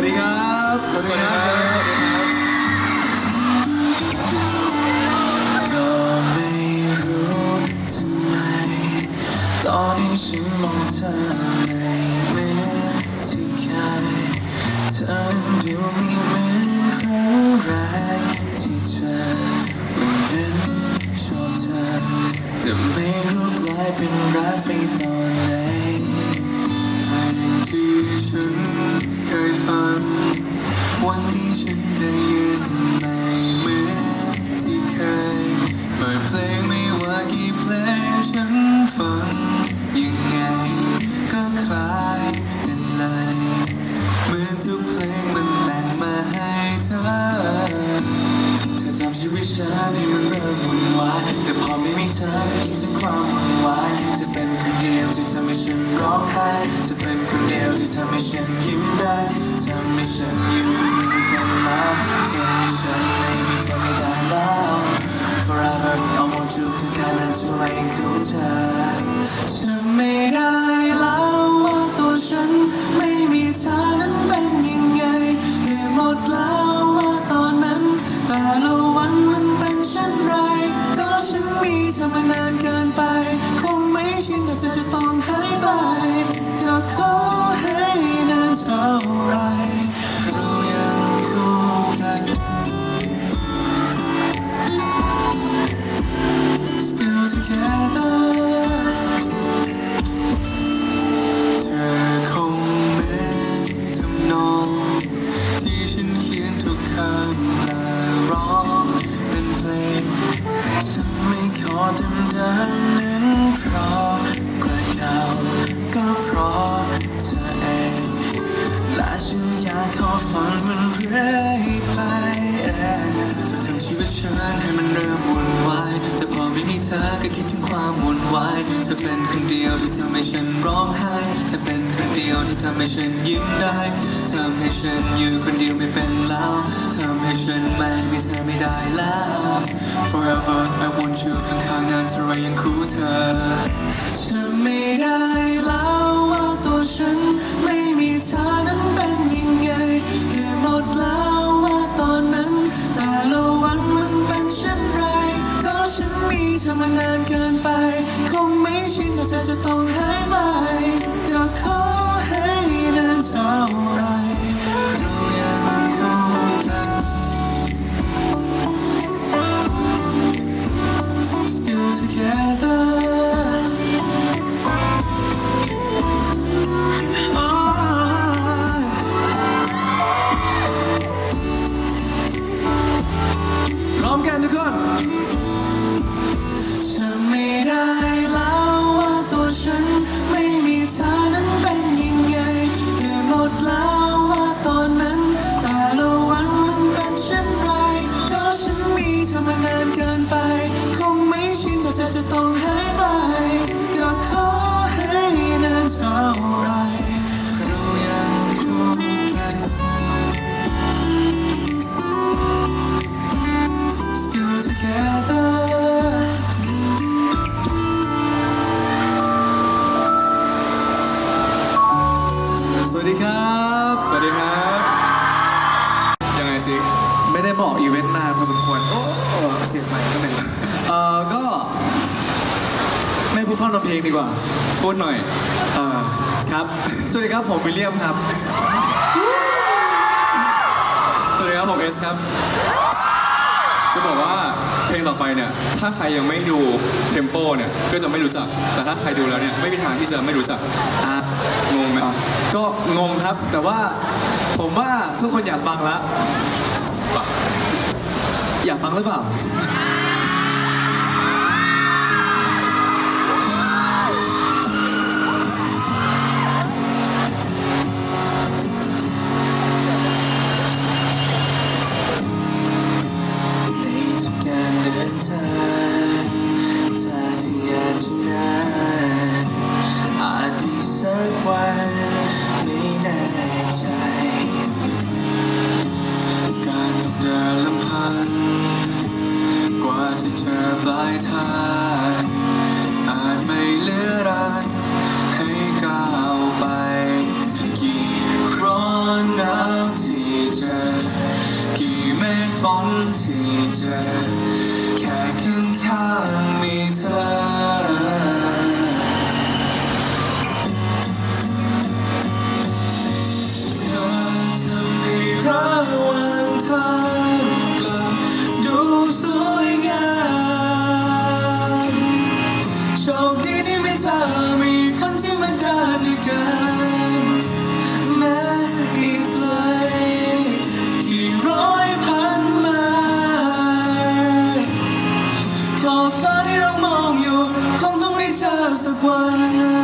วัสดีครับ สวัสดีครับ สวัสดีครับก็ไม่รู้ทำไม ตอนนี้ฉันมองเธอไม่เหมือนที่เคยเธอดูไม่เหมือนครั้งแรกที่เจอวันนั้นชอบเธอ แต่ไม่รู้กลายเป็นรักไปตอนไหนที่ฉัน เคยฟังวันที่ฉันได้ยินไม่เหมือนที่เคยเปิดเพลงไม่ว่ากี่เพลงฉันฟัง งไม่ชินถ้าเธอจะต้องหายไป ชีวิตฉันให้มันเริ่มวุ่นวาย แต่พอไม่มีเธอก็คิดถึงความวุ่นวายเธอเป็นคนเดียวที่ทำให้ฉันร้องไห้เธอเป็นคนเดียวที่ทำให้ฉันยิ้มได้ทำให้ฉันอยู่คนเดียวไม่เป็นแล้วทำให้ฉันไม่มีเธอไม่ได้แล้ว Forever I want you ข้างๆนานเท่าไรยังคู่เธอ สียงใหม่ก็เป็นเอ่อก็ไม่พูดพร่ำทำเพลงดีกว่า พูดหน่อย เอ่อครับ สวัสดีครับผมวิลเลียมครับ สวัสดีครับผมเอสครับ จะบอกว่าเพลงต่อไปเนี่ย ถ้าใครยังไม่ดูเทมโปเนี่ย ก็จะไม่รู้จัก แต่ถ้าใครดูแล้วเนี่ย ไม่มีทางที่จะไม่รู้จัก อะงงไหมอะก็งงครับ แต่ว่าผมว่าทุกคนอยากฟังแล้วป่ะ อยากฟังหรือเปล่า ที่ ไ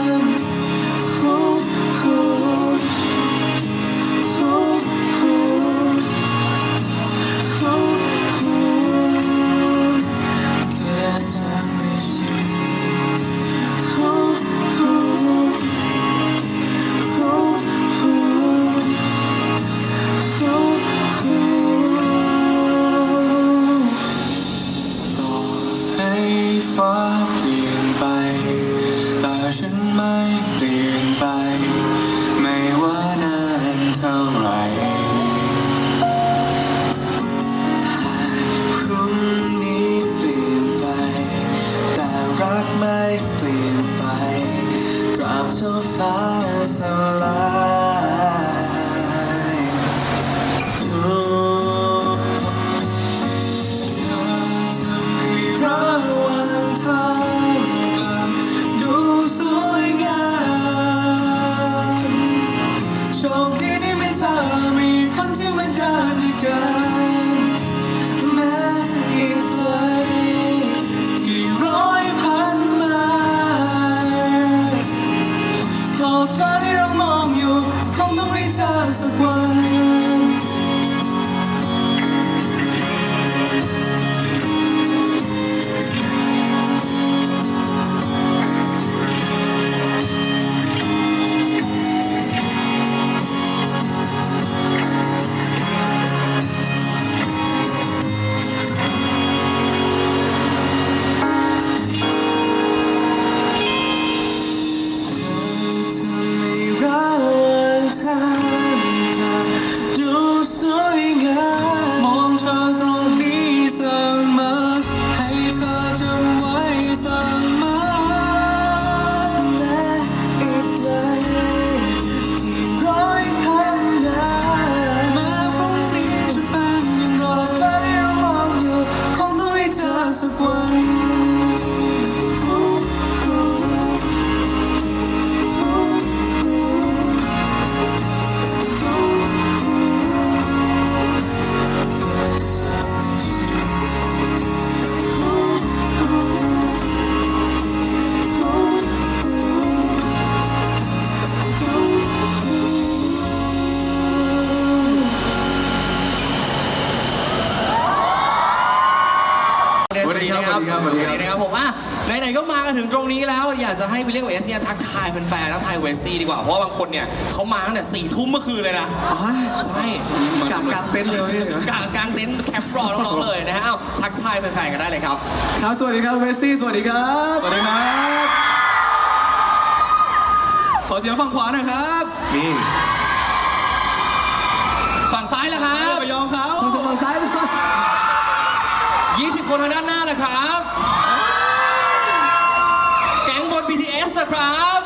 โชคดีที่ไม่เธอมีคนที่มาเดินด้วยกัน ถึงตรงนี้แล้วอยากจะให้วิลเลียมเอสเนี่ยทักทายแฟนๆทักทายเวสตี้ดีกว่า เพราะว่าบางคนเนี่ยเขามาตั้งแต่สี่ทุ่มเมื่อคืนเลยนะอ๋อใช่กางกางเต็นท์เลยเหรอกลางกลางเต็นท์แคปรอน้องๆเลยนะฮะเอ้าทักทายแฟนๆกันได้เลยครับครับสวัสดีครับเวสตี้สวัสดีครับ สวัสดีครับขอเสียงฝั่งขวาหน่อยครับนี่ฝั่งซ้ายแล้วครัไปบยอมเขาฝั่งซ้ายด้วย20 คนทางด้านหน้าเลยครับ แก๊งบน BTS นะครับ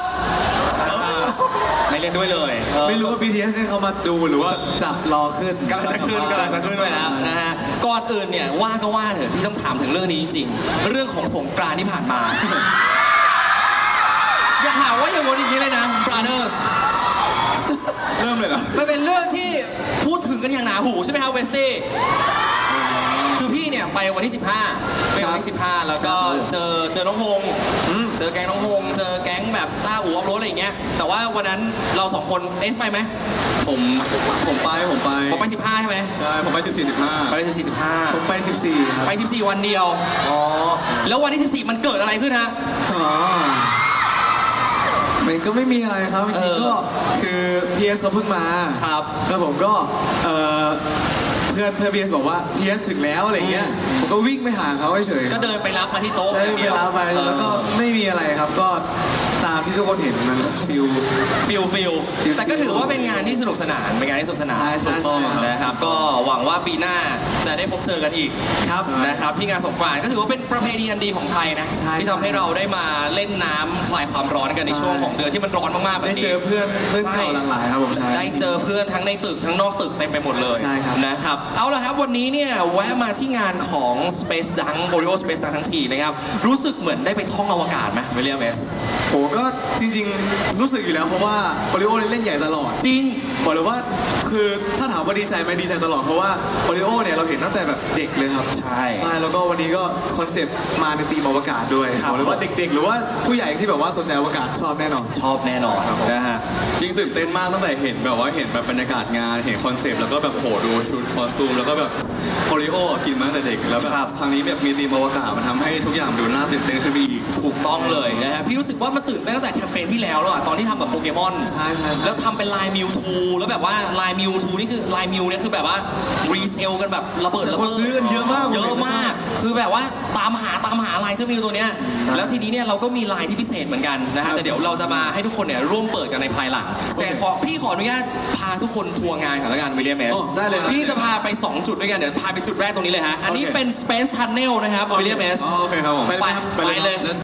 ไม่เล่นด้วยเลยเออ ไม่รู้ว่า BTS เนี่ยเขามาดูหรือว่าจะรอขึ้นกำลังจะขึ้นกำลังจะขึ้นไปแล้วนะฮะก่อนอื่นเนี่ยว่าก็ว่าเถอะพี่ต้องถามถึงเรื่องนี้จริงๆเรื่องของสงกรานต์ที่ผ่านมา อย่าหาว่าอย่างงนอย่างนี้เลยนะ brothers เริ่มเลยเหรอ มันเป็นเรื่องที่พูดถึงกันอย่างหนาหูใช่ไหมครับเวสตี้ คือพี่เนี่ยไปวันที่ 15 ไปวันที่ 15 แล้วก็เจอเจอน้องฮงเจอแก๊งน้องฮงเจอแก๊งแบบต้าอูออฟโรดอะไรอย่างเงี้ย แต่ว่าวันนั้นเราสองคนเอสไปไหมผมผมไปผมไปผมไป 15 ใช่ไหมใช่ผมไป 14 15ไป14 15ผมไป 14ครับไป 14 วันเดียว อ๋อ แล้ววันที่ 14 มันเกิดอะไรขึ้นฮะอ๋อมันก็ไม่มีอะไรครับจริงๆเออก็คือ PS เขาเพิ่งมาครับแล้วผมก็เอ่อเพื่อนเพื่อนพีเอสบอกว่าพีเอสถึงแล้วอะไรเงี้ยผมก็วิ่งไปหาเขาเฉยๆก็เดินไปรับมาที่โต๊ะได้อย่างไปเดียวรับไปเออแล้วก็ไม่มีอะไรครับก็ ตามที่ทุกคนเห็นมันฟิวฟิลฟิลแต่ก็ถือว่าเป็นงานที่สนุกสนานเป็นงานที่สนุกสนานใช่ใช่ถูกต้องใช่ครับนะครับ ก็หวังว่าปีหน้าจะได้พบเจอกันอีกครับนะครับ ที่งานสงกรานต์ก็ถือว่าเป็นประเพณีอันดีของไทยนะใช่ที่ทำให้เราได้มาเล่นน้ำคลายความร้อนกันในใช่ ช่วงของเดือนที่มันร้อนมากๆแบบได้นี้ เจอเพื่อนเพื่อนเก่าหลายๆครับผมใช่ ได้เจอเพื่อนทั้งในตึกทั้งนอกตึกเต็มไปหมดเลยใช่ครับ นะครับ เอาละครับวันนี้เนี่ยแวะมาที่งานของ Space Dunk b o r e o Space Dunk ทั้งทีนะครับ รู้สึกเหมือนได้ไปท่องอวกาศไหมวิลเลียมเอส โหก็จริงๆ รู้สึกอยู่แล้วเพราะว่าบริโอเล่นใหญ่ตลอด จริง บอกเลยว่าคือถ้าถามว่าดีใจไหมดีใจตลอดเพราะว่าบริโอเนี่ยเราเห็นตั้งแต่แบบเด็กเลยครับใช่ใช่แล้วก็วันนี้ก็คอนเซปต์มาในธีมอวกาศด้วยครับ บอกเลยว่าเด็ก ๆ หรือว่าผู้ใหญ่ที่แบบว่าสนใจอวกาศชอบแน่นอน ชอบแน่นอนนะฮะ จริงตื่นเต้นมากตั้งแต่เห็นแบบว่าเห็นแบบบรรยากาศงานเห็นคอนเซปต์แล้วก็แบบโหดูชุดคอสตูมแล้วก็แบบโอริโอกินมาตั้งแต่เด็กแล้วแบครับบ ครั้งนี้แบบมีธีมอวกาศมันทำให้ทุกอย่างดูน่าตื่นเต้นขึ้นไปอีก ถูกต้องเลยนะฮะพี่รู้สึกว่ามันตื่นเต้นตั้งแต่แคมเปญที่แล้วแล้วอะตอนที่ทำกับโปเกมอนใช่ใช่ใช่ แล้วทำเป็นลายมิวทูแล้วแบบว่าลายมิวทูนี่คือลายมิวเนี่ยคือแบบว่ารีเซลกันแบบระเบิดระเบิดคนซื้อกันเยอะมากเยอะมาก คือแบบว่าตามหาตามหาลายเจ้ามิวตัวเนี้ยใช่แล้วทีนี้เนี่ยเราก็มีลายที่พิเศษเหมือนกันนะครัฮะบแต่เดี๋ยวเราจะมาให้ทุกคนเนี่ยร่วมเปิดกันในภายหลัง แต่ขอพี่ขออนุญาตพาทุกคนทัวร์งานก่อนละกันวิลเลียมเอสอ๋อได้เลยครับ พี่จะพาไป2จุดด้วยกันเดี๋ยวพาไปจุดแรกตรงนี้เลยฮะอันนี้โอเคเป็น Space Tunnel นะครับวิลเลียมเอส อ๋อโอเคครับผม ไปเลยครับไปเลย Let's